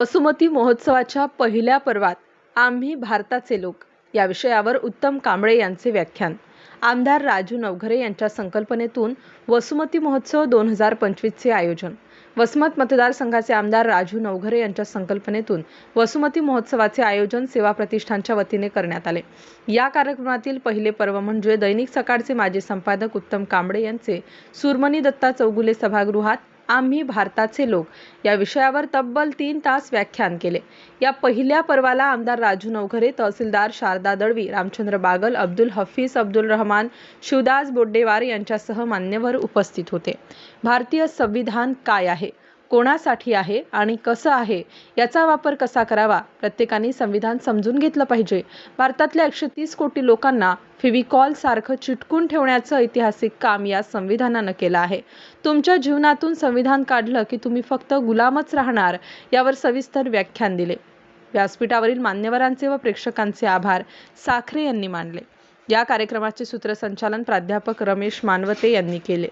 वसुमती महोत्सवाच्या पहिल्या पर्वात आम्ही भारताचे लोक. या विषयावर उत्तम कांबळे यांचे व्याख्यान. आमदार राजू नवघरे यांच्या संकल्पनेतून वसुमती महोत्सव दोन हजार पंचवीसचे आयोजन. वसमत मतदारसंघाचे आमदार राजू नवघरे यांच्या संकल्पनेतून वसुमती महोत्सवाचे आयोजन सेवा प्रतिष्ठानच्या वतीने करण्यात आले. या कार्यक्रमातील पहिले पर्व म्हणजे दैनिक सकाळचे माजी संपादक उत्तम कांबळे यांचे सुरमणी दत्ता चौगुले सभागृहात आम्ही भारताचे लोक. या विषयावर तब्बल तीन तास व्याख्यान केले. या पहिल्या पर्वाला आमदार राजू नवघरे तहसीलदार शारदा दळवी रामचंद्र बागल अब्दुल हफीज अब्दुल रहमान शिवदास बोड्डेवार यांच्यासह मान्यवर उपस्थित होते. भारतीय संविधान काय आहे? कोणासाठी आहे आणि कसं आहे याचा वापर कसा करावा प्रत्येकाने संविधान समजून घेतलं पाहिजे. भारतातल्या एकशे तीस कोटी लोकांना फिविकॉल सारखं चिटकून ठेवण्याचं ऐतिहासिक काम या संविधानानं केलं आहे. तुमच्या जीवनातून संविधान काढलं की तुम्ही फक्त गुलामच राहणार यावर सविस्तर व्याख्यान दिले. व्यासपीठावरील मान्यवरांचे व प्रेक्षकांचे आभार साखरे यांनी मानले. या कार्यक्रमाचे सूत्रसंचालन प्राध्यापक रमेश मानवते यांनी केले.